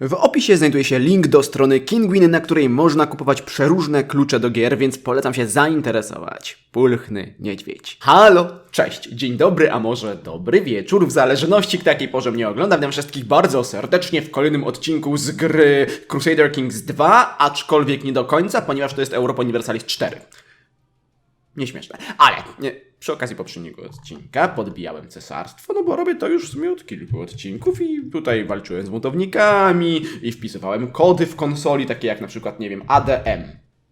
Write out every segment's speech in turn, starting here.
W opisie znajduje się link do strony Kinguin, na której można kupować przeróżne klucze do gier, więc polecam się zainteresować. Pulchny niedźwiedź. Halo, cześć, dzień dobry, a może dobry wieczór, w zależności kto jakiej porze mnie ogląda. Witam wszystkich bardzo serdecznie w kolejnym odcinku z gry Crusader Kings 2, aczkolwiek nie do końca, ponieważ to jest Europa Universalis 4. Nieśmieszne. Ale nie, przy okazji poprzedniego odcinka podbijałem cesarstwo, no bo robię to już w sumie od kilku odcinków i tutaj walczyłem z buntownikami i wpisywałem kody w konsoli, takie jak na przykład, nie wiem, ADM.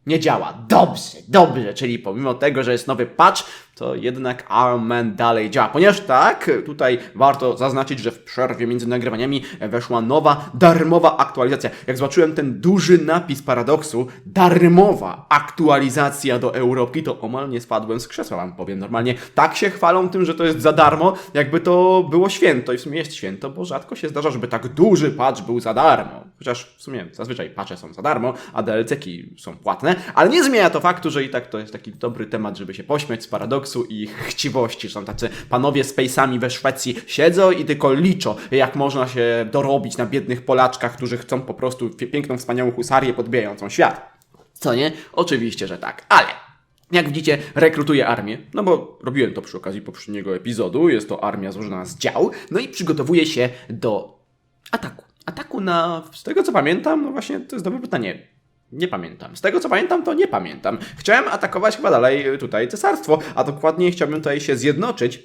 Nie działa. Dobrze, dobrze, czyli pomimo tego, że jest nowy patch, to jednak Armman dalej działa. Ponieważ tak, tutaj warto zaznaczyć, że w przerwie między nagrywaniami weszła nowa, darmowa aktualizacja. Jak zobaczyłem ten duży napis paradoksu, darmowa aktualizacja do Europy, to omal nie spadłem z krzesła, wam powiem. Normalnie tak się chwalą tym, że to jest za darmo, jakby to było święto. I w sumie jest święto, bo rzadko się zdarza, żeby tak duży patch był za darmo. Chociaż w sumie zazwyczaj patche są za darmo, a DLC-ki są płatne, ale nie zmienia to faktu, że i tak to jest taki dobry temat, żeby się pośmiać z paradoksu i ich chciwości, że tam tacy panowie z pejsami we Szwecji siedzą i tylko liczą, jak można się dorobić na biednych Polaczkach, którzy chcą po prostu piękną, wspaniałą husarię podbijającą świat. Co nie? Oczywiście, że tak, ale jak widzicie, rekrutuję armię, no bo robiłem to przy okazji poprzedniego epizodu, jest to armia złożona z dział, no i przygotowuję się do ataku. Ataku na, z tego co pamiętam, no właśnie to jest dobre pytanie. Nie pamiętam. Z tego co pamiętam, to nie pamiętam. Chciałem atakować chyba dalej y, tutaj cesarstwo, a dokładniej chciałbym tutaj się zjednoczyć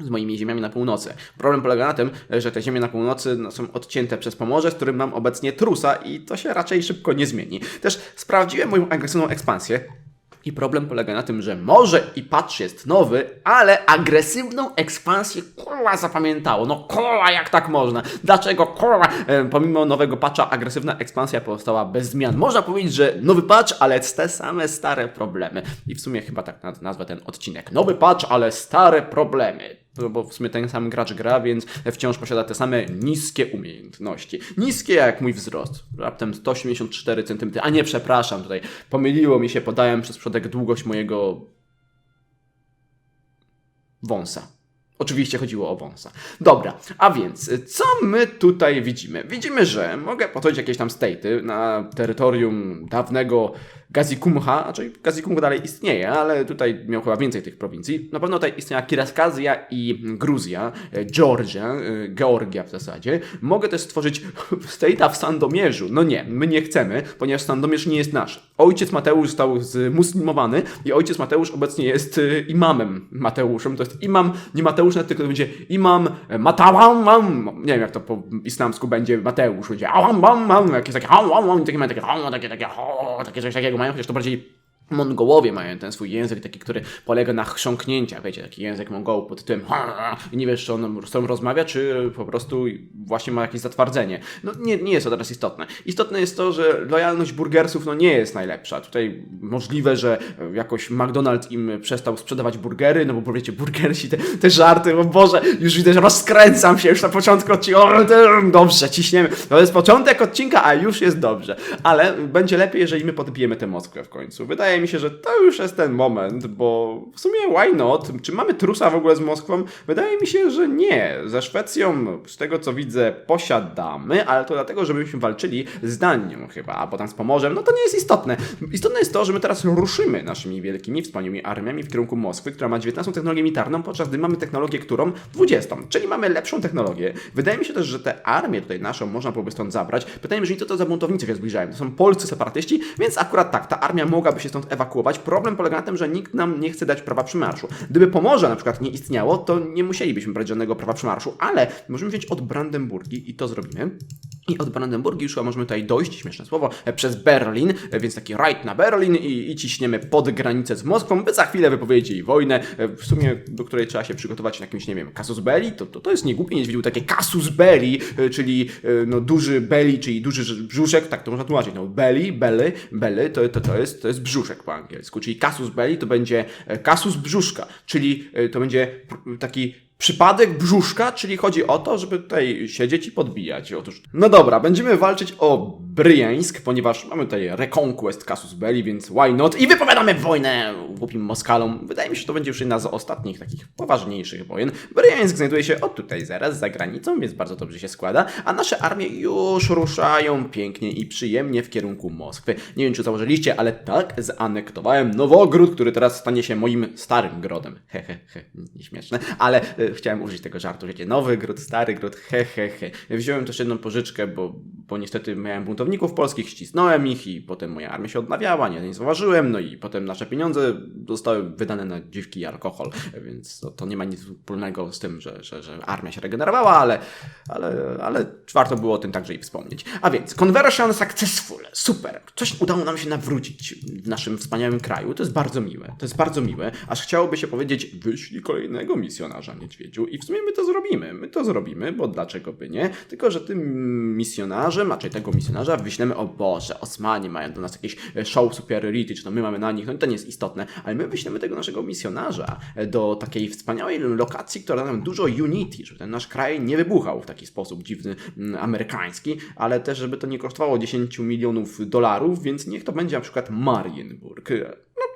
z moimi ziemiami na północy. Problem polega na tym, że te ziemie na północy no, są odcięte przez Pomorze, z którym mam obecnie trusa i to się raczej szybko nie zmieni. Też sprawdziłem moją agresywną ekspansję. I problem polega na tym, że może i patch jest nowy, ale agresywną ekspansję kurwa zapamiętało. No kurwa, jak tak można? Dlaczego kurwa? E, pomimo nowego patcha agresywna ekspansja pozostała bez zmian. Można powiedzieć, że nowy patch, ale te same stare problemy. I w sumie chyba tak naz- nazwę ten odcinek. Nowy patch, ale stare problemy. No bo w sumie ten sam gracz gra, więc wciąż posiada te same niskie umiejętności. Niskie jak mój wzrost. Raptem 184 cm. A nie, przepraszam, tutaj pomyliło mi się, podałem przez przodek długość mojego wąsa. Oczywiście chodziło o wąsa. Dobra, a więc, co my tutaj widzimy? Widzimy, że mogę potoczyć jakieś tam state'y na terytorium dawnego Gazikumha, znaczy Gazikumha dalej istnieje, ale tutaj miał chyba więcej tych prowincji. Na pewno tutaj istniała Kiraskazja i Gruzja, e, Georgia, e, Georgia w zasadzie. Mogę też stworzyć state'a w Sandomierzu. No nie, my nie chcemy, ponieważ Sandomierz nie jest nasz. Ojciec Mateusz został zmuslimowany i ojciec Mateusz obecnie jest e, imamem Mateuszem. To jest imam, nie Mateusz, tylko to będzie imam e, Matałam. Nie wiem jak to po islamsku będzie Mateusz. Będzie ałam, jakieś takie ałam, mam, mam, takie mają takie ałam, takie, takie, o, takie coś takiego mają, chociaż to Mongołowie mają ten swój język taki, który polega na chrząknięciach, wiecie, taki język Mongołów pod tytułem i nie wiesz, czy on z tobą rozmawia, czy po prostu właśnie ma jakieś zatwardzenie. No nie, nie jest to teraz istotne. Istotne jest to, że lojalność burgersów no nie jest najlepsza. Tutaj możliwe, że jakoś McDonald's im przestał sprzedawać burgery, no bo wiecie, burgersi, te, te żarty, o Boże, już widzę, że rozkręcam się już na początku odcinka, dobrze, ciśniemy. To jest początek odcinka, a już jest dobrze. Ale będzie lepiej, jeżeli my podbijemy tę Moskwę w końcu. Wydaje mi się, że to już jest ten moment, bo w sumie why not? Czy mamy trusa w ogóle z Moskwą? Wydaje mi się, że nie. Ze Szwecją, z tego co widzę, posiadamy, ale to dlatego, że myśmy walczyli z Danią chyba, a potem z Pomorzem. No to nie jest istotne. Istotne jest to, że my teraz ruszymy naszymi wielkimi, wspaniałymi armiami w kierunku Moskwy, która ma 19 technologię militarną, podczas gdy mamy technologię, którą 20. Czyli mamy lepszą technologię. Wydaje mi się też, że tę armię tutaj naszą można byłoby stąd zabrać. Pytanie brzmi, co to za buntownicy się zbliżają? To są polscy separatyści, więc akurat tak, ta armia mogłaby się stąd ewakuować. Problem polega na tym, że nikt nam nie chce dać prawa przymarszu. Gdyby Pomorze na przykład nie istniało, to nie musielibyśmy brać żadnego prawa przymarszu, ale możemy wziąć od Brandenburgii i to zrobimy. I od Brandenburgii już możemy tutaj dojść, śmieszne słowo, e, przez Berlin, e, więc taki rajd na Berlin i, i ciśniemy pod granicę z Moskwą, by za chwilę wypowiedzieć jej wojnę, e, w sumie do której trzeba się przygotować na jakimś, nie wiem, casus belli, to, to, to jest niegłupie niedźwiedziu takie casus belli, czyli no, duży belly, czyli duży brzuszek, tak to można tłumaczyć, no belly, belly, belly to, to, to, jest, to jest brzuszek po angielsku, czyli casus belli to będzie casus brzuszka, czyli to będzie taki Przypadek brzuszka, czyli chodzi o to, żeby tutaj siedzieć i podbijać. Otóż, no dobra, będziemy walczyć o Bryjańsk, ponieważ mamy tutaj Reconquest Casus Belli, więc why not? I wypowiadamy wojnę głupim Moskalom. Wydaje mi się, że to będzie już jedna z ostatnich takich poważniejszych wojen. Bryjańsk znajduje się od tutaj zaraz za granicą, więc bardzo dobrze się składa, a nasze armie już ruszają pięknie i przyjemnie w kierunku Moskwy. Nie wiem, czy założyliście, ale tak, zanektowałem Nowogród, który teraz stanie się moim starym grodem. Hehehe, he, he, nieśmieszne, ale chciałem użyć tego żartu, wiecie, nowy gród, stary gród, hehehe. He, he. Wziąłem też jedną pożyczkę, bo, bo niestety miałem buntowników polskich, ścisnąłem ich i potem moja armia się odnawiała, nie, nie zauważyłem, no i potem nasze pieniądze zostały wydane na dziwki i alkohol, więc to, to nie ma nic wspólnego z tym, że, że, że armia się regenerowała, ale, ale, ale warto było o tym także i wspomnieć. A więc, conversion successful, super, coś udało nam się nawrócić w naszym wspaniałym kraju, to jest bardzo miłe, to jest bardzo miłe, aż chciałoby się powiedzieć, wyślij kolejnego misjonarza niedźwiedziu i w sumie my to zrobimy, my to zrobimy, bo dlaczego by nie, tylko że tym misjonarzem, a czy tego misjonarza wyślemy, o Boże, Osmanie mają do nas jakieś e, show superiority, czy to my mamy na nich, no to nie jest istotne, ale my wyślemy tego naszego misjonarza e, do takiej wspaniałej lokacji, która da nam dużo unity, żeby ten nasz kraj nie wybuchał w taki sposób dziwny, mm, amerykański, ale też, żeby to nie kosztowało 10 milionów dolarów, więc niech to będzie na przykład Marienburg.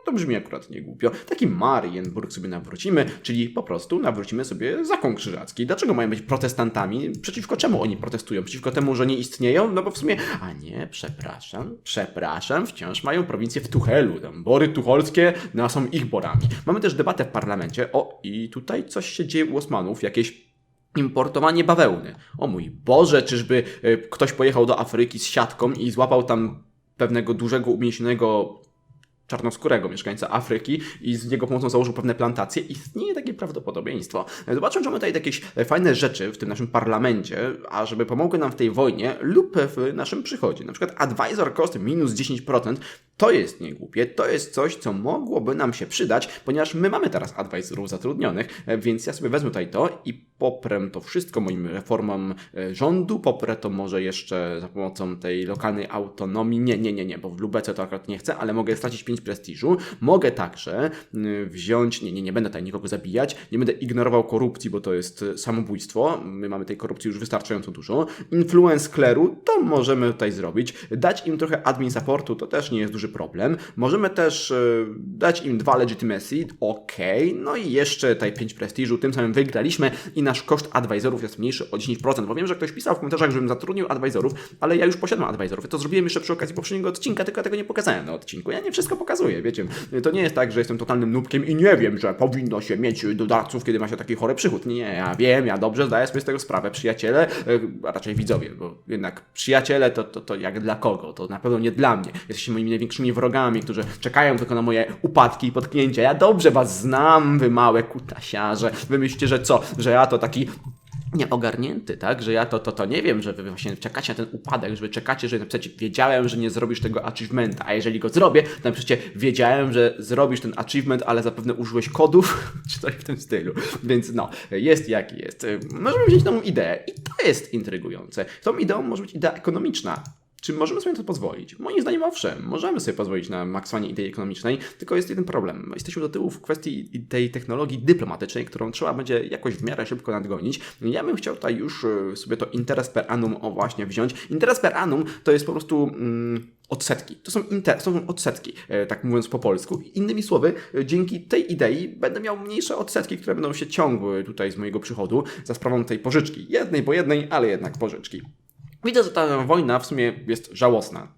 To brzmi akurat nie głupio. Taki Marienburg sobie nawrócimy, czyli po prostu nawrócimy sobie zakon krzyżacki. Dlaczego mają być protestantami? Przeciwko czemu oni protestują? Przeciwko temu, że nie istnieją? No bo w sumie, a nie, przepraszam, przepraszam, wciąż mają prowincję w Tuchelu. Tam bory tucholskie no, są ich borami. Mamy też debatę w parlamencie. O, i tutaj coś się dzieje u Osmanów, jakieś Importowanie bawełny. O mój Boże, czyżby y, ktoś pojechał do Afryki z siatką i złapał tam pewnego dużego, umięśnionego czarnoskórego mieszkańca Afryki i z jego pomocą założył pewne plantacje, istnieje takie prawdopodobieństwo. Zobaczmy, czy mamy tutaj jakieś fajne rzeczy w tym naszym parlamencie, a żeby pomogły nam w tej wojnie lub w naszym przychodzie. Na przykład advisor cost minus 10%, to jest niegłupie, to jest coś, co mogłoby nam się przydać, ponieważ my mamy teraz advisorów zatrudnionych, więc ja sobie wezmę tutaj to i poprę to wszystko moim reformom e, rządu, poprę to może jeszcze za pomocą tej lokalnej autonomii. Nie, nie, nie, nie, bo w Lubece to akurat nie chcę, ale mogę stracić 5 prestiżu. Mogę także wziąć, nie, nie, nie będę tutaj nikogo zabijać, nie będę ignorował korupcji, bo to jest y, samobójstwo. My mamy tej korupcji już wystarczająco dużo. Influence kleru, to możemy tutaj zrobić. Dać im trochę admin supportu, to też nie jest duży problem. Możemy też y, dać im dwa legitimacy, ok. No i jeszcze tutaj 5 prestiżu, tym samym wygraliśmy i nasz koszt advisorów jest mniejszy o 10%, bo wiem, że ktoś pisał w komentarzach, żebym zatrudnił advisorów, ale ja już posiadam advisorów. To zrobiłem jeszcze przy okazji poprzedniego odcinka, tylko ja tego nie pokazałem na odcinku. Ja nie wszystko pokazuję, wiecie. To nie jest tak, że jestem totalnym nubkiem i nie wiem, że powinno się mieć dodatków, kiedy ma się taki chory przychód. Nie, ja wiem, ja dobrze zdaję sobie z tego sprawę. Przyjaciele, e, a raczej widzowie, bo jednak przyjaciele to, to, to jak dla kogo? To na pewno nie dla mnie. Jesteście moimi największymi wrogami, którzy czekają tylko na moje upadki i potknięcia. Ja dobrze was znam, wy małe kutasiarze. Wy myślicie, że co? Że ja to taki nieogarnięty, tak? Że ja to, to, to nie wiem, że wy właśnie czekacie na ten upadek, że wy czekacie, że napiszecie, wiedziałem, że nie zrobisz tego achievementa, a jeżeli go zrobię, to napiszecie, wiedziałem, że zrobisz ten achievement, ale zapewne użyłeś kodów, czy coś w tym stylu. Więc no, jest jaki jest. Możemy wziąć nową ideę i to jest intrygujące. Tą ideą może być idea ekonomiczna. Czy możemy sobie na to pozwolić? Moim zdaniem owszem, możemy sobie pozwolić na maksowanie idei ekonomicznej, tylko jest jeden problem. Jesteśmy do tyłu w kwestii tej technologii dyplomatycznej, którą trzeba będzie jakoś w miarę szybko nadgonić. Ja bym chciał tutaj już e, sobie to interes per annum o właśnie wziąć. Interes per annum to jest po prostu... Mm, odsetki. To są, inter, są odsetki, e, tak mówiąc po polsku. Innymi słowy, e, dzięki tej idei będę miał mniejsze odsetki, które będą się ciągły tutaj z mojego przychodu za sprawą tej pożyczki. Jednej po jednej, ale jednak pożyczki. Widzę, że ta wojna w sumie jest żałosna.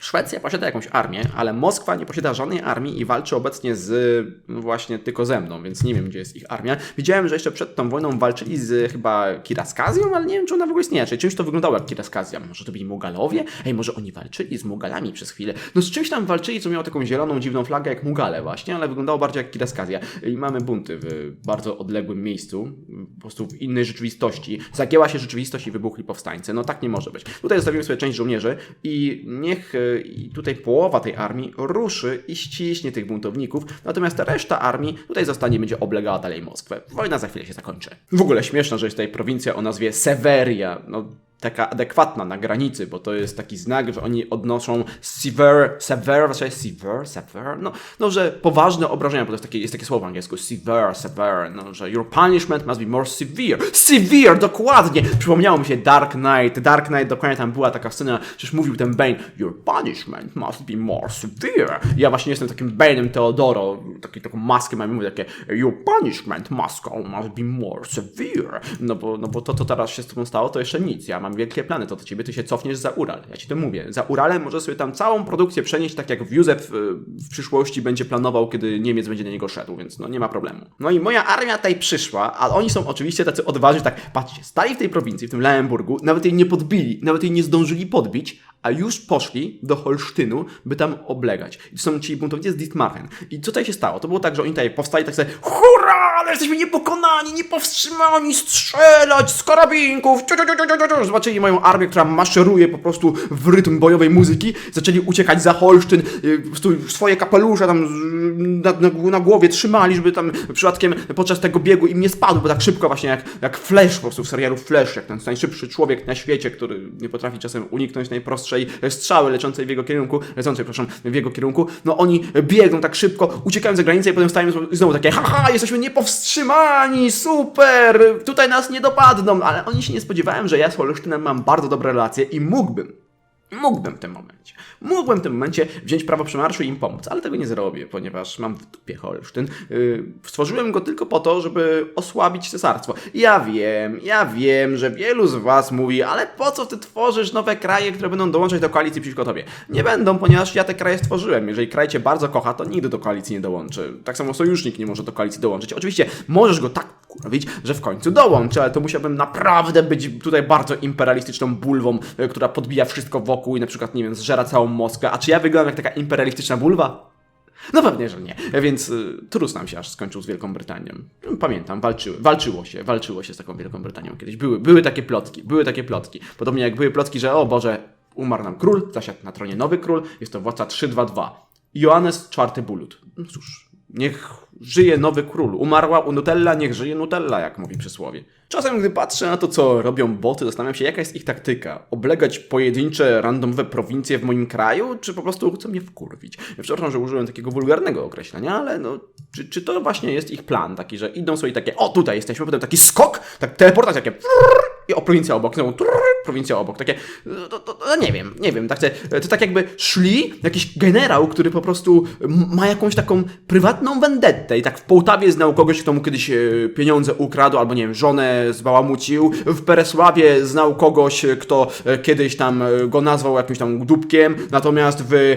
Szwecja posiada jakąś armię, ale Moskwa nie posiada żadnej armii i walczy obecnie z no właśnie tylko ze mną, więc nie wiem, gdzie jest ich armia. Widziałem, że jeszcze przed tą wojną walczyli z chyba Kiraskazją, ale nie wiem, czy ona w ogóle istnieje. Czyli czymś to wyglądało jak Kiraskazja. Może to byli Mugalowie? Ej, może oni walczyli z Mugalami przez chwilę. No z czymś tam walczyli, co miało taką zieloną, dziwną flagę jak Mugale właśnie, ale wyglądało bardziej jak Kiraskazja. I mamy bunty w bardzo odległym miejscu, po prostu w innej rzeczywistości. Zagięła się rzeczywistość i wybuchli powstańcy. No tak nie może być. Tutaj zostawiłem sobie część żołnierzy i niech i tutaj połowa tej armii ruszy i ściśnie tych buntowników, natomiast reszta armii tutaj zostanie, będzie oblegała dalej Moskwę. Wojna za chwilę się zakończy. W ogóle śmieszne, że jest tutaj prowincja o nazwie Severia. No taka adekwatna na granicy, bo to jest taki znak, że oni odnoszą severe, severe, właściwie severe, severe, no, no, że poważne obrażenia, bo to jest takie, jest takie słowo w angielsku, severe, severe, no, że your punishment must be more severe. Severe, dokładnie! Przypomniało mi się Dark Knight, Dark Knight, dokładnie tam była taka scena, przecież mówił ten Bane, your punishment must be more severe. Ja właśnie jestem takim Bane'em Teodoro, taki, taką maskę mam i mówię takie, your punishment must, must be more severe. No bo, no bo to, co teraz się z tobą stało, to jeszcze nic. Ja mam wielkie plany, to do ciebie, ty się cofniesz za Ural. Ja ci to mówię. Za Uralem może sobie tam całą produkcję przenieść, tak jak Józef y, w przyszłości będzie planował, kiedy Niemiec będzie na niego szedł, więc no nie ma problemu. No i moja armia tutaj przyszła, ale oni są oczywiście tacy odważni, tak, patrzcie, stali w tej prowincji, w tym Leemburgu, nawet jej nie podbili, nawet jej nie zdążyli podbić, a już poszli do Holsztynu, by tam oblegać. I to są ci buntownicy z Dietmarken. I co tutaj się stało? To było tak, że oni tutaj powstali tak sobie, hurra, ale jesteśmy niepokonani, niepowstrzymani, strzelać z karabinków, ciu, ciu, ciu, ciu, ciu, ciu. Zobaczyli moją armię, która maszeruje po prostu w rytm bojowej muzyki, zaczęli uciekać za Holsztyn, y, swoje kapelusze tam na, na, na głowie trzymali, żeby tam przypadkiem podczas tego biegu im nie spadł, bo tak szybko właśnie jak, jak Flash po prostu w serialu Flash, jak ten najszybszy człowiek na świecie, który nie potrafi czasem uniknąć najprostszej strzały leczącej w jego kierunku, lecącej, przepraszam, w jego kierunku, no oni biegną tak szybko, uciekają za granicę i potem stają znowu takie haha, jesteśmy niepowstrzymani, super, tutaj nas nie dopadną, ale oni się nie spodziewają, że ja z Mam bardzo dobre relacje i mógłbym Mógłbym w tym momencie, mógłbym w tym momencie wziąć prawo przemarszu i im pomóc, ale tego nie zrobię, ponieważ mam w dupie Holsztyn. Yy, stworzyłem go tylko po to, żeby osłabić cesarstwo. Ja wiem, ja wiem, że wielu z was mówi, ale po co ty tworzysz nowe kraje, które będą dołączać do koalicji przeciwko tobie? Nie będą, ponieważ ja te kraje stworzyłem. Jeżeli kraj cię bardzo kocha, to nigdy do koalicji nie dołączy. Tak samo sojusznik nie może do koalicji dołączyć. Oczywiście możesz go tak kurwić, że w końcu dołączy, ale to musiałbym naprawdę być tutaj bardzo imperialistyczną bulwą, y, która podbija wszystko wokół i na przykład, nie wiem, zżera całą Moskwę. A czy ja wyglądam jak taka imperialistyczna bulwa? No pewnie, że nie. Więc y, trus nam się aż skończył z Wielką Brytanią. Pamiętam, walczyły, walczyło się, walczyło się z taką Wielką Brytanią kiedyś. Były, były takie plotki, były takie plotki. Podobnie jak były plotki, że o Boże, umarł nam król, zasiadł na tronie nowy król, jest to władca 322. Joannes IV Bulut. No cóż, niech żyje nowy król. Umarła Nutella, niech żyje Nutella, jak mówi przysłowie. Czasem, gdy patrzę na to, co robią boty, zastanawiam się, jaka jest ich taktyka. Oblegać pojedyncze, randomowe prowincje w moim kraju, czy po prostu chcą mnie wkurwić? Przepraszam, że użyłem takiego wulgarnego określenia, ale no, czy, czy to właśnie jest ich plan? Taki, że idą sobie takie, o tutaj jesteśmy, potem taki skok, tak teleportacja, takie i o prowincja obok, znowu trrr, prowincja obok, takie, to, to, to, nie wiem, nie wiem, tak, to tak jakby szli, jakiś generał, który po prostu ma jakąś taką prywatną vendettę i tak w Połtawie znał kogoś, kto mu kiedyś e, pieniądze ukradł, albo nie wiem, żonę zbałamucił, w Peresławie znał kogoś, kto e, kiedyś tam e, go nazwał jakimś tam dupkiem, natomiast w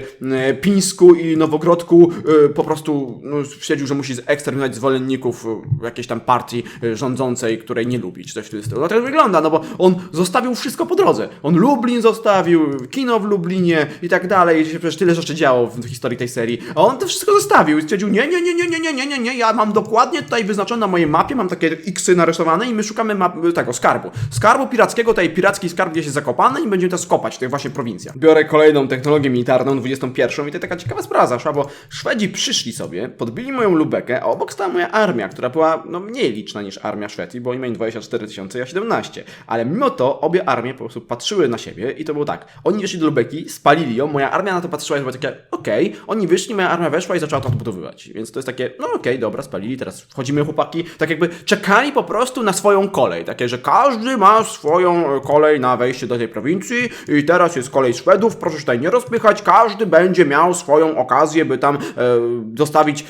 Pińsku i Nowogrodku po prostu no, że musi eksterminować zwolenników jakiejś tam partii rządzącej, której nie lubi, czy coś w tym stylu. No tak wygląda, no bo on zostawił wszystko po drodze. On Lublin zostawił, kino w Lublinie i tak dalej. Się Przecież tyle rzeczy działo w historii tej serii. A on to wszystko zostawił i stwierdził, nie, nie, nie, nie, nie, nie, nie, nie, nie, ja mam dokładnie tutaj wyznaczone na mojej mapie, mam takie xy narysowane i my szukamy map, tego skarbu. Skarbu pirackiego, tutaj piracki skarb gdzieś jest zakopany i będziemy to kopać w tych właśnie prowincjach. Biorę kolejną technologię militarną, 21 i to taka ciekawa sprawa zaszła, bo Szwedzi przyszli sobie, podbili moją Lubekę, a obok stała moja armia, która była no, mniej liczna niż armia Szwecji, bo oni mają 24 tysiące, ja 17. Ale mimo to obie armie po prostu patrzyły na siebie i to było tak. Oni wyszli do Lubeki, spalili ją, moja armia na to patrzyła i była takie, okej, oni wyszli, moja armia weszła i zaczęła to odbudowywać. Więc to jest takie, no okej, dobra, spalili, teraz wchodzimy chłopaki, tak jakby czekali po prostu na swoją kolej. Takie, że każdy ma swoją e, kolej na wejście do tej prowincji i teraz jest kolej Szwedów, proszę się tutaj nie rozpychać, każdy będzie miał swoją okazję, by tam e, dostawić...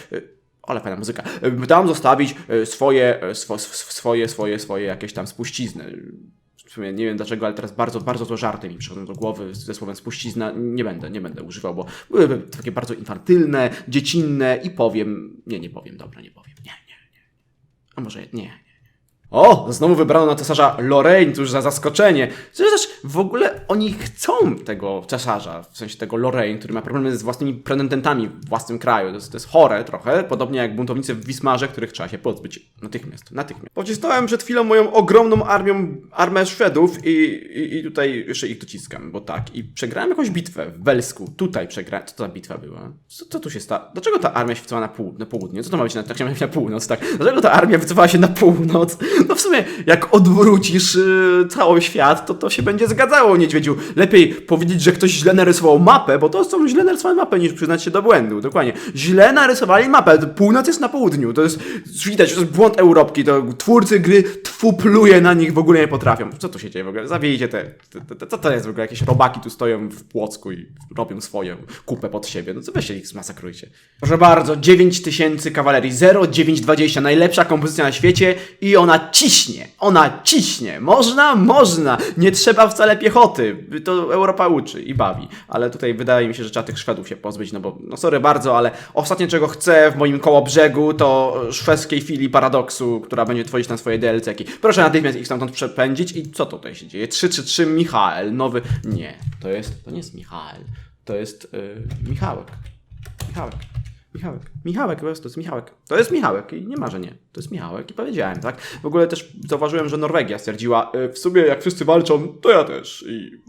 Ale fajna muzyka. Tam zostawić e, swoje, e, swo, sw- swoje, swoje, swoje jakieś tam spuścizny. W sumie nie wiem dlaczego, ale teraz bardzo, bardzo to żarty mi przychodzą do głowy ze słowem spuścizna. Nie będę, nie będę używał, bo byłyby takie bardzo infantylne, dziecinne i powiem... Nie, nie powiem, dobra, nie powiem. Nie, nie, nie. A może nie. O, znowu wybrano na cesarza Lorraine, tuż za zaskoczenie. Zresztą w ogóle oni chcą tego cesarza, w sensie tego Lorraine, który ma problemy z własnymi pretendentami w własnym kraju. To jest, to jest chore trochę, podobnie jak buntownicy w Wismarze, których trzeba się pozbyć natychmiast. natychmiast. Pocisnąłem przed chwilą moją ogromną armią, armę Szwedów i, i, i tutaj jeszcze ich dociskam, bo tak. I przegrałem jakąś bitwę w Welsku. Tutaj przegrałem. Co to za bitwa była? Co, co tu się stało? Dlaczego ta armia się wycofała na, pół, na południe? Co to ma być na, tak ma być na północ, tak? Dlaczego ta armia wycofała się na północ? No w sumie, jak odwrócisz y, cały świat, to to się będzie zgadzało, niedźwiedziu. Lepiej powiedzieć, że ktoś źle narysował mapę, bo to są źle narysowane mapy, niż przyznać się do błędu. Dokładnie. Źle narysowali mapę. Północ jest na południu. To jest, widać, to jest błąd Europki. To twórcy gry tfu pluje na nich w ogóle nie potrafią. Co tu się dzieje w ogóle? Zawijcie te, te, te, co to jest w ogóle? Jakieś robaki tu stoją w Płocku i robią swoją kupę pod siebie. No co weźcie ich zmasakrujcie. Proszę bardzo, 9000 kawalerii, 0,920, najlepsza kompozycja na świecie i ona ciśnie, ona ciśnie. Można? Można. Nie trzeba wcale piechoty. To Europa uczy i bawi. Ale tutaj wydaje mi się, że trzeba tych Szwedów się pozbyć, no bo, no sorry bardzo, ale ostatnie czego chcę w moim koło brzegu to szwedzkiej filii paradoksu, która będzie tworzyć na swoje DLC-ki. Proszę natychmiast ich stamtąd przepędzić i co tutaj się dzieje? 333 Michael, nowy... Nie, to jest, to nie jest Michael, to jest yy, Michałek. Michałek. Michałek. Michałek, po to jest Michałek. To jest Michałek i nie ma, że nie. To jest Michałek i powiedziałem, tak? W ogóle też zauważyłem, że Norwegia stwierdziła, y, w sumie jak wszyscy walczą, to ja też. I,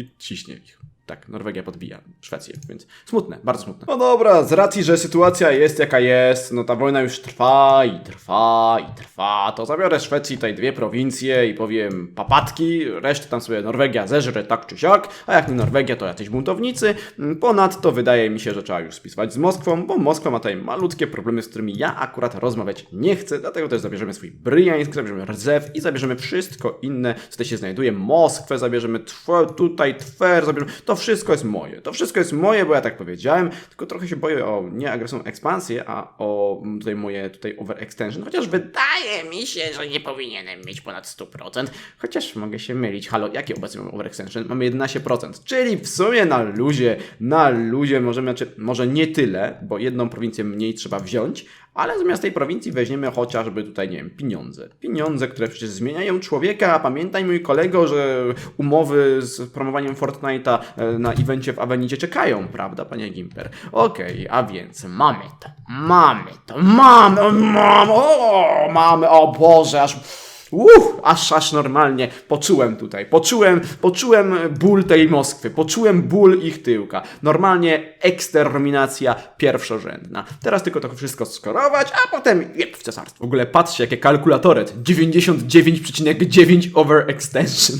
i ciśnie ich. Tak, Norwegia podbija Szwecję, więc smutne, bardzo smutne. No dobra, z racji, że sytuacja jest jaka jest, no ta wojna już trwa i trwa i trwa, to zabiorę Szwecji tutaj dwie prowincje i powiem papatki, resztę tam sobie Norwegia zeżre tak czy siak, a jak nie Norwegia, to jacyś buntownicy. Ponadto wydaje mi się, że trzeba już spisywać z Moskwą, bo Moskwa ma tutaj malutkie problemy, z którymi ja akurat rozmawiać nie chcę, dlatego też zabierzemy swój Bryjańsk, zabierzemy Rdzew i zabierzemy wszystko inne, co tutaj się znajduje. Moskwę zabierzemy, tw tutaj Twer zabierzemy, to wszystko jest moje. To wszystko jest moje, bo ja tak powiedziałem, tylko trochę się boję o nie agresywną ekspansję, a o mm, tutaj moje tutaj overextension, chociaż wydaje mi się, że nie powinienem mieć ponad 100%, chociaż mogę się mylić. Halo, jaki obecnie mamy overextension? Mamy 11%, czyli w sumie na luzie, na luzie możemy, znaczy może nie tyle, bo jedną prowincję mniej trzeba wziąć, ale zamiast tej prowincji weźmiemy chociażby tutaj, nie wiem, pieniądze. Pieniądze, które przecież zmieniają człowieka, pamiętaj mój kolego, że umowy z promowaniem Fortnite'a e, na evencie w Avenidzie czekają, prawda, panie Gimper? Okej, a więc mamy to, mamy to, mamy, mamy, o, mamy, o Boże, aż... Uff, aż, aż normalnie poczułem tutaj, poczułem, poczułem ból tej Moskwy, poczułem ból ich tyłka. Normalnie eksterminacja pierwszorzędna. Teraz tylko to wszystko skorować, a potem jeb w cesarstwo. W ogóle patrzcie, jakie kalkulatoret. 99,9 overextension.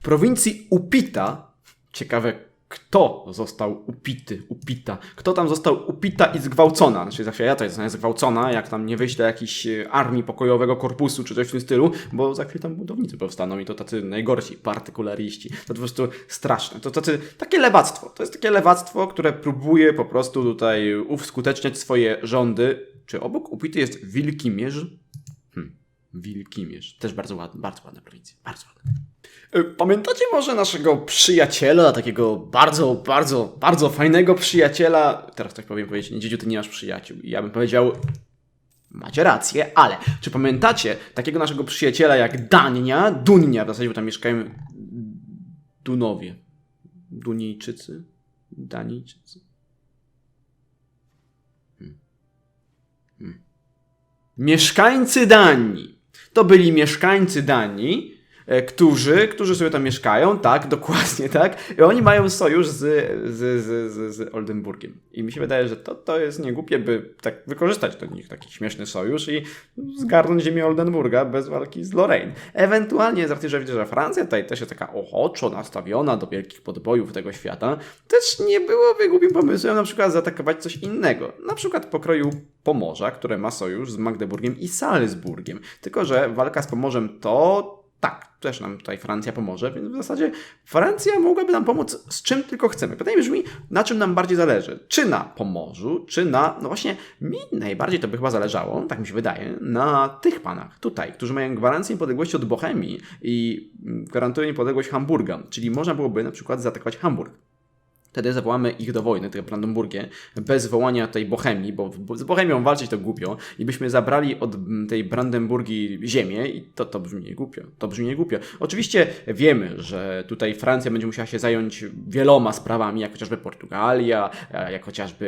W prowincji Upita, ciekawe kto został upity, upita, kto tam został upita i zgwałcona. Znaczy za chwilę ja tutaj zostanę zgwałcona, jak tam nie wyślę jakiejś e, armii pokojowego korpusu czy coś w tym stylu, bo za chwilę tam budownicy powstaną i to tacy najgorsi, partykulariści. To po prostu straszne. To tacy, takie lewactwo. To jest takie lewactwo, które próbuje po prostu tutaj uskuteczniać swoje rządy. Czy obok upity jest Wilkimierz? Wilkimierz. Też bardzo ładna, bardzo ładna prowincja. Bardzo ładna. E, Pamiętacie może naszego przyjaciela, takiego bardzo, bardzo, bardzo fajnego przyjaciela? Teraz ktoś powiem powiedzieć, nie dziedziu, ty nie masz przyjaciół. I ja bym powiedział, macie rację, ale czy pamiętacie takiego naszego przyjaciela jak Dania, Dunia, w zasadzie, bo tam mieszkają Dunowie. Dunijczycy? Danijczycy? Hmm. Hmm. Mieszkańcy Danii. To byli mieszkańcy Danii, którzy, którzy sobie tam mieszkają, tak, dokładnie tak. I oni mają sojusz z, z, z, z, z Oldenburgiem. I mi się wydaje, że to, to jest niegłupie, by tak wykorzystać do nich taki śmieszny sojusz i zgarnąć ziemię Oldenburga bez walki z Lorraine. Ewentualnie z racji, że widzę, że Francja tutaj też jest taka ochoczo nastawiona do wielkich podbojów tego świata, też nie byłoby głupim pomysłem na przykład zaatakować coś innego. Na przykład pokroju Pomorza, które ma sojusz z Magdeburgiem i Salzburgiem. Tylko, że walka z Pomorzem to tak, też nam tutaj Francja pomoże, więc w zasadzie Francja mogłaby nam pomóc z czym tylko chcemy. Pytanie brzmi, na czym nam bardziej zależy? Czy na Pomorzu, czy na, no właśnie, mi najbardziej to by chyba zależało, tak mi się wydaje, na tych panach tutaj, którzy mają gwarancję niepodległości od Bohemii i mm, gwarantują niepodległość Hamburga, czyli można byłoby na przykład zaatakować Hamburg. Wtedy zawołamy ich do wojny, tego Brandenburgię, bez wołania tej Bohemii, bo z Bohemią walczyć to głupio i byśmy zabrali od mm, tej Brandenburgii ziemię i to, to brzmi głupio. To brzmi głupio. Oczywiście wiemy, że tutaj Francja będzie musiała się zająć wieloma sprawami, jak chociażby Portugalia, e, jak chociażby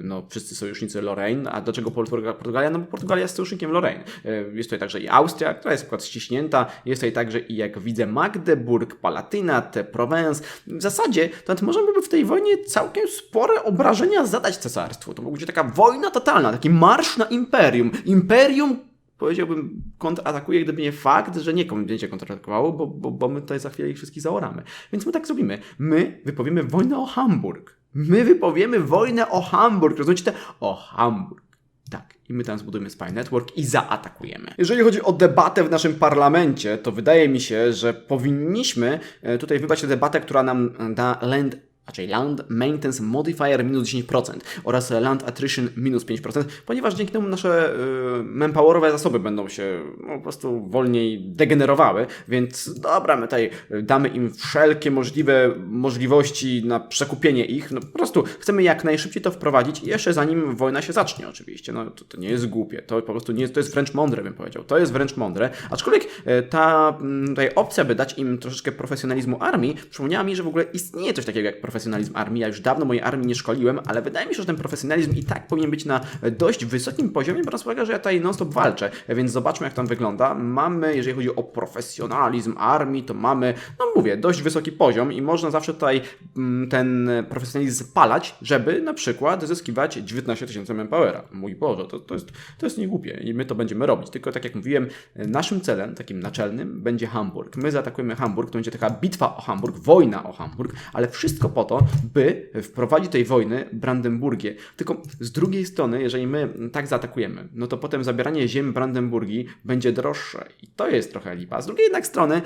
y, no, wszyscy sojusznicy Lorraine. A dlaczego Portuga- Portugalia? No bo Portugalia jest sojusznikiem Lorraine. E, Jest tutaj także i Austria, która jest przykład ściśnięta. Jest tutaj także i jak widzę Magdeburg, Palatinat, Provence. W zasadzie to możemy by w tej wojnie całkiem spore obrażenia zadać cesarstwu. To była taka wojna totalna, taki marsz na imperium. Imperium powiedziałbym, kontratakuje, gdyby nie fakt, że nie będzie kontratakowało, bo, bo, bo my tutaj za chwilę ich wszystkich zaoramy. Więc my tak zrobimy. My wypowiemy wojnę o Hamburg. My wypowiemy wojnę o Hamburg. Rozumiecie? O Hamburg. Tak, i my tam zbudujemy Spy Network i zaatakujemy. Jeżeli chodzi o debatę w naszym parlamencie, to wydaje mi się, że powinniśmy e, tutaj wybrać tę debatę, która nam da land raczej Land Maintenance Modifier minus 10% oraz Land Attrition minus 5%, ponieważ dzięki temu nasze y, manpowerowe zasoby będą się no, po prostu wolniej degenerowały, więc dobra, my tutaj damy im wszelkie możliwe możliwości na przekupienie ich, no po prostu chcemy jak najszybciej to wprowadzić jeszcze zanim wojna się zacznie oczywiście, no to, to nie jest głupie, to po prostu nie jest, to jest wręcz mądre bym powiedział, to jest wręcz mądre, aczkolwiek e, ta mm, tutaj opcja, by dać im troszeczkę profesjonalizmu armii, przypomniała mi, że w ogóle istnieje coś takiego jak profesjonalizm armii. Ja już dawno mojej armii nie szkoliłem, ale wydaje mi się, że ten profesjonalizm i tak powinien być na dość wysokim poziomie, biorąc uwagę, że ja tutaj non-stop walczę, więc zobaczmy jak tam wygląda. Mamy, jeżeli chodzi o profesjonalizm armii, to mamy, no mówię, dość wysoki poziom i można zawsze tutaj mm, ten profesjonalizm spalać, żeby na przykład zyskiwać 19 tysięcy manpowera. Mój Boże, to, to, jest, to jest niegłupie i my to będziemy robić. Tylko tak jak mówiłem, naszym celem, takim naczelnym, będzie Hamburg. My zaatakujemy Hamburg, to będzie taka bitwa o Hamburg, wojna o Hamburg, ale wszystko po to, by wprowadzić tej wojny Brandenburgię. Tylko z drugiej strony, jeżeli my tak zaatakujemy, no to potem zabieranie ziem Brandenburgii będzie droższe i to jest trochę lipa. Z drugiej jednak strony,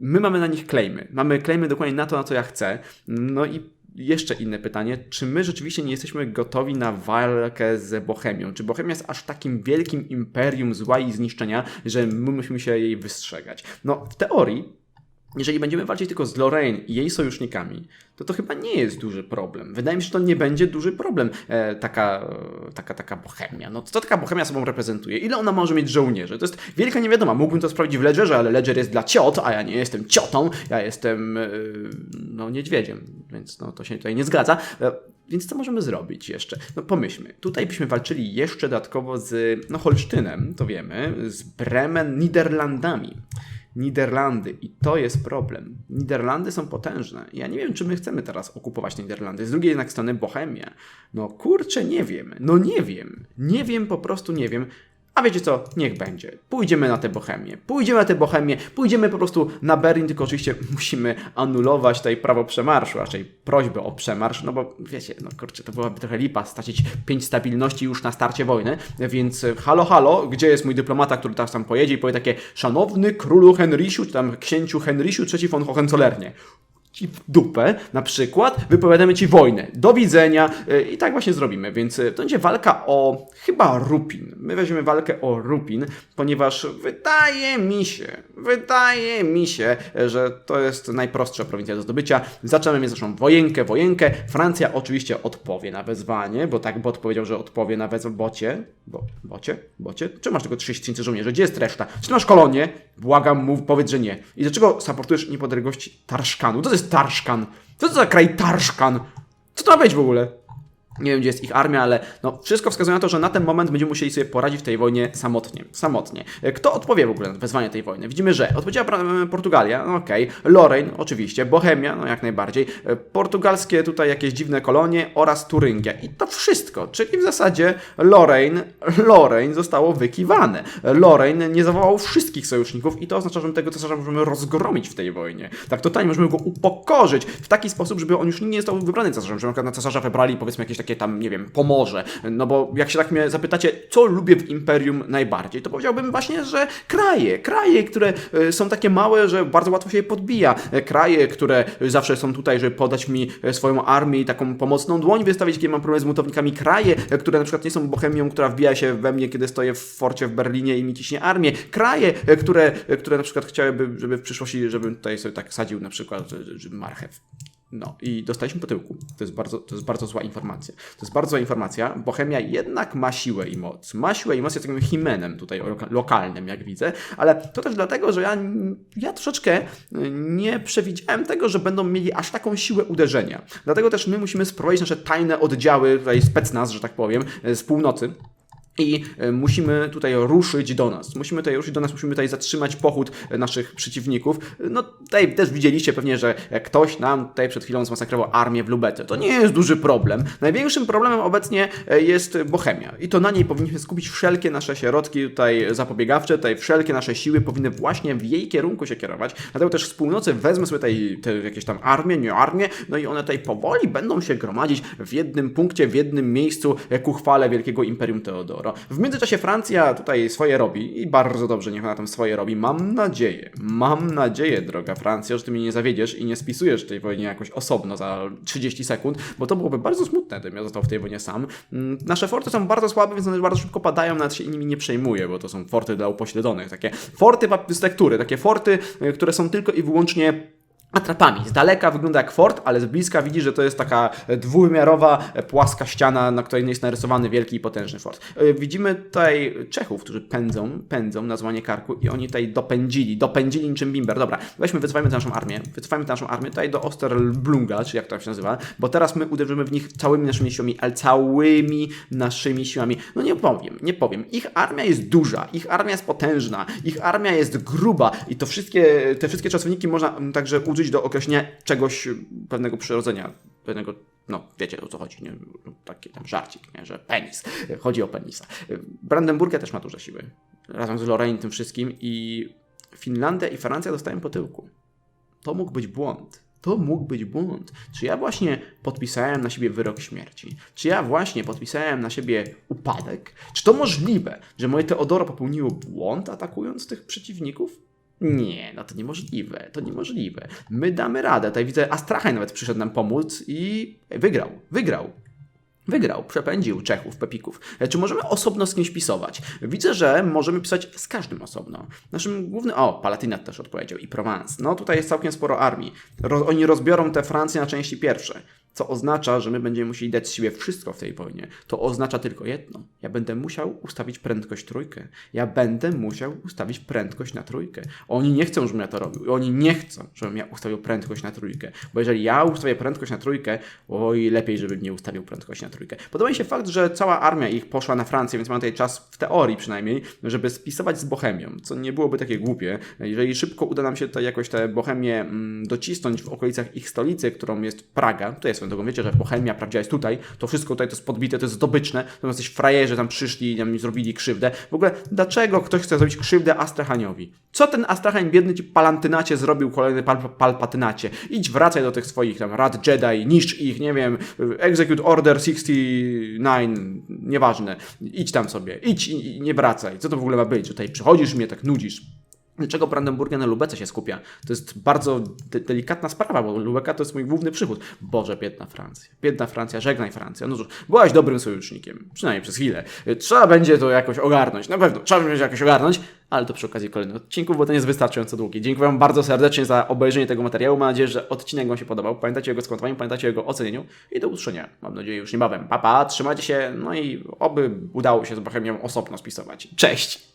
my mamy na nich claimy. Mamy claimy dokładnie na to, na co ja chcę. No i jeszcze inne pytanie, czy my rzeczywiście nie jesteśmy gotowi na walkę z Bohemią? Czy Bohemia jest aż takim wielkim imperium zła i zniszczenia, że my musimy się jej wystrzegać? No, w teorii jeżeli będziemy walczyć tylko z Lorraine i jej sojusznikami, to to chyba nie jest duży problem. Wydaje mi się, że to nie będzie duży problem, e, taka, taka, taka bohemia. No co taka bohemia sobą reprezentuje? Ile ona może mieć żołnierzy? To jest wielka niewiadoma. Mógłbym to sprawdzić w Ledgerze, ale Ledger jest dla ciot, a ja nie jestem ciotą, ja jestem e, no niedźwiedziem, więc no, to się tutaj nie zgadza. E, więc co możemy zrobić jeszcze? No pomyślmy, tutaj byśmy walczyli jeszcze dodatkowo z no, Holsztynem, to wiemy, z Bremen, Niderlandami. Niderlandy i to jest problem. Niderlandy są potężne. Ja nie wiem, czy my chcemy teraz okupować Niderlandy. Z drugiej jednak strony Bohemia. No kurczę, nie wiem. No nie wiem. Nie wiem, po prostu nie wiem. A wiecie co? Niech będzie. Pójdziemy na tę Bohemię. Pójdziemy na tę Bohemię. Pójdziemy po prostu na Berlin, tylko oczywiście musimy anulować tutaj prawo przemarszu, raczej prośbę o przemarsz, no bo wiecie, no kurczę, to byłaby trochę lipa stracić pięć stabilności już na starcie wojny, więc e, halo, halo, gdzie jest mój dyplomata, który tam tam pojedzie i powie takie szanowny królu Henrysiu, czy tam księciu Henrysiu III von Hohenzollernie ci w dupę, na przykład, wypowiadamy ci wojnę. Do widzenia y, i tak właśnie zrobimy. Więc y, to będzie walka o chyba Rupin. My weźmiemy walkę o Rupin, ponieważ wydaje mi się, wydaje mi się, że to jest najprostsza prowincja do zdobycia. Zaczynamy mieć naszą wojenkę, wojenkę. Francja oczywiście odpowie na wezwanie, bo tak bot powiedział, że odpowie na wezwanie. Bocie? Bo, bocie? Bocie? Czemu masz tylko 30 tysięcy żołnierzy? Gdzie jest reszta? Czy masz kolonię? Błagam, mów, powiedz, że nie. I dlaczego supportujesz niepodległości Tarszkanu? To jest Tarszkan? Co to za kraj Tarszkan? Co to ma być w ogóle? Nie wiem, gdzie jest ich armia, ale no, wszystko wskazuje na to, że na ten moment będziemy musieli sobie poradzić w tej wojnie samotnie. Samotnie. Kto odpowie w ogóle na wezwanie tej wojny? Widzimy, że odpowiedziała Portugalia, no okej, okay. Lorraine oczywiście, Bohemia, no jak najbardziej, portugalskie tutaj jakieś dziwne kolonie oraz Turyngia. I to wszystko, czyli w zasadzie Lorraine, Lorraine zostało wykiwane. Lorraine nie zawołał wszystkich sojuszników i to oznacza, że tego cesarza możemy rozgromić w tej wojnie. Tak totalnie możemy go upokorzyć w taki sposób, żeby on już nie został wybrany cesarzem, żeby przykład na cesarza wybrali powiedzmy jakieś takie tam, nie wiem, Pomorze. No bo jak się tak mnie zapytacie, co lubię w Imperium najbardziej, to powiedziałbym właśnie, że kraje. Kraje, które e, są takie małe, że bardzo łatwo się je podbija. E, kraje, które zawsze są tutaj, żeby podać mi e, swoją armię i taką pomocną dłoń wystawić, kiedy mam problem z buntownikami. Kraje, które na przykład nie są bohemią, która wbija się we mnie, kiedy stoję w forcie w Berlinie i mi ciśnie armię. Kraje, które, które na przykład chciałyby, żeby w przyszłości, żebym tutaj sobie tak sadził na przykład marchew. No i dostaliśmy po tyłku. To jest, bardzo, to jest bardzo zła informacja. To jest bardzo zła informacja. Bohemia jednak ma siłę i moc. Ma siłę i moc, jest takim himenem tutaj lokalnym, jak widzę, ale to też dlatego, że ja, ja troszeczkę y, nie przewidziałem tego, że będą mieli aż taką siłę uderzenia. Dlatego też my musimy sprowadzić nasze tajne oddziały, tutaj specnaz, że tak powiem, z północy I e, musimy tutaj ruszyć do nas. Musimy tutaj ruszyć do nas, musimy tutaj zatrzymać pochód e, naszych przeciwników. E, No tutaj też widzieliście pewnie, że jak ktoś nam tutaj przed chwilą zmasakrował armię w Lubece. To nie jest duży problem. Największym problemem obecnie e, jest Bohemia. I to na niej powinniśmy skupić wszelkie nasze środki tutaj zapobiegawcze, tutaj wszelkie nasze siły powinny właśnie w jej kierunku się kierować. Dlatego też z północy wezmę sobie tutaj te jakieś tam armie, nie armie, no i one tutaj powoli będą się gromadzić w jednym punkcie, w jednym miejscu e, ku chwale wielkiego Imperium W międzyczasie Francja tutaj swoje robi i bardzo dobrze niech ona tam swoje robi. Mam nadzieję, mam nadzieję, droga Francja, że ty mnie nie zawiedziesz i nie spisujesz tej wojnie jakoś osobno za 30 sekund, bo to byłoby bardzo smutne, gdybym ja został w tej wojnie sam. Mm, Nasze forty są bardzo słabe, więc one bardzo szybko padają, nawet się nimi nie przejmuję, bo to są forty dla upośledzonych, takie forty z takie forty, y, które są tylko i wyłącznie atrapami. Z daleka wygląda jak fort, ale z bliska widzi, że to jest taka dwuwymiarowa, e, płaska ściana, na której jest narysowany wielki i potężny fort. E, Widzimy tutaj Czechów, którzy pędzą, pędzą na złanie karku i oni tutaj dopędzili, dopędzili niczym bimber. Dobra, weźmy, wycofajmy tę naszą armię, wycofajmy tę naszą armię tutaj do Osterblunga, czy jak to się nazywa, bo teraz my uderzymy w nich całymi naszymi siłami, ale całymi naszymi siłami. No nie powiem, nie powiem. Ich armia jest duża, ich armia jest potężna, ich armia jest gruba i to wszystkie, te wszystkie czasowniki można także użyć do określenia czegoś, y, pewnego przyrodzenia, pewnego, no wiecie o co chodzi, nie? taki tam żarcik, nie? że penis, chodzi o penisa. Brandenburgia też ma duże siły, razem z Lorraine tym wszystkim i Finlandia i Francja dostają po tyłku. To mógł być błąd. To mógł być błąd. Czy ja właśnie podpisałem na siebie wyrok śmierci? Czy ja właśnie podpisałem na siebie upadek? Czy to możliwe, że moje Teodoro popełniło błąd atakując tych przeciwników? Nie, no to niemożliwe, to niemożliwe. My damy radę. Tutaj widzę, Astrachan nawet przyszedł nam pomóc i wygrał, wygrał. Wygrał, przepędził Czechów, Pepików. Czy możemy osobno z kimś pisować? Widzę, że możemy pisać z każdym osobno. Naszym głównym... O, Palatinat też odpowiedział i Provence. No tutaj jest całkiem sporo armii. Oni rozbiorą te Francję na części pierwsze. Co oznacza, że my będziemy musieli dać z siebie wszystko w tej wojnie. To oznacza tylko jedno. Ja będę musiał ustawić prędkość trójkę. Ja będę musiał ustawić prędkość na trójkę. Oni nie chcą, żebym ja to robił. Oni nie chcą, żebym ja ustawił prędkość na trójkę. Bo jeżeli ja ustawię prędkość na trójkę, oj, lepiej, żebym nie ustawił prędkość na trójkę. Podoba mi się fakt, że cała armia ich poszła na Francję, więc mam tutaj czas, w teorii przynajmniej, żeby spisować z Bohemią, co nie byłoby takie głupie. Jeżeli szybko uda nam się tutaj jakoś tę Bohemię mm, docisnąć w okolicach ich stolicy, którą jest Praga, to jest swoją drogą, wiecie, że Bohemia prawdziwa jest tutaj, to wszystko tutaj to jest podbite, to jest zdobyczne, to jacyś frajerzy tam przyszli i nam zrobili krzywdę. W ogóle, dlaczego ktoś chce zrobić krzywdę Astrachaniowi? Co ten Astrachań biedny ci palantynacie zrobił kolejny pal palpatynacie? Idź, wracaj do tych swoich tam rad Jedi, niszcz ich, nie wiem, execute order 69, nieważne. Idź tam sobie, idź i, i nie wracaj. Co to w ogóle ma być? Tutaj przychodzisz mnie tak nudzisz. Dlaczego Brandenburgia na Lubece się skupia? To jest bardzo de delikatna sprawa, bo Lubeka to jest mój główny przychód. Boże, biedna Francja. Biedna Francja, żegnaj Francja. No cóż, byłaś dobrym sojusznikiem. Przynajmniej przez chwilę. Trzeba będzie to jakoś ogarnąć. Na pewno, trzeba będzie jakoś ogarnąć, ale to przy okazji kolejnych odcinków, bo nie jest wystarczająco długi. Dziękuję Wam bardzo serdecznie za obejrzenie tego materiału. Mam nadzieję, że odcinek Wam się podobał. Pamiętajcie o jego skomentowaniu, pamiętajcie o jego ocenieniu i do usłyszenia. Mam nadzieję już niebawem. Pa, pa, trzymajcie się, no i oby udało się z Bohemią osobno spisować. Cześć!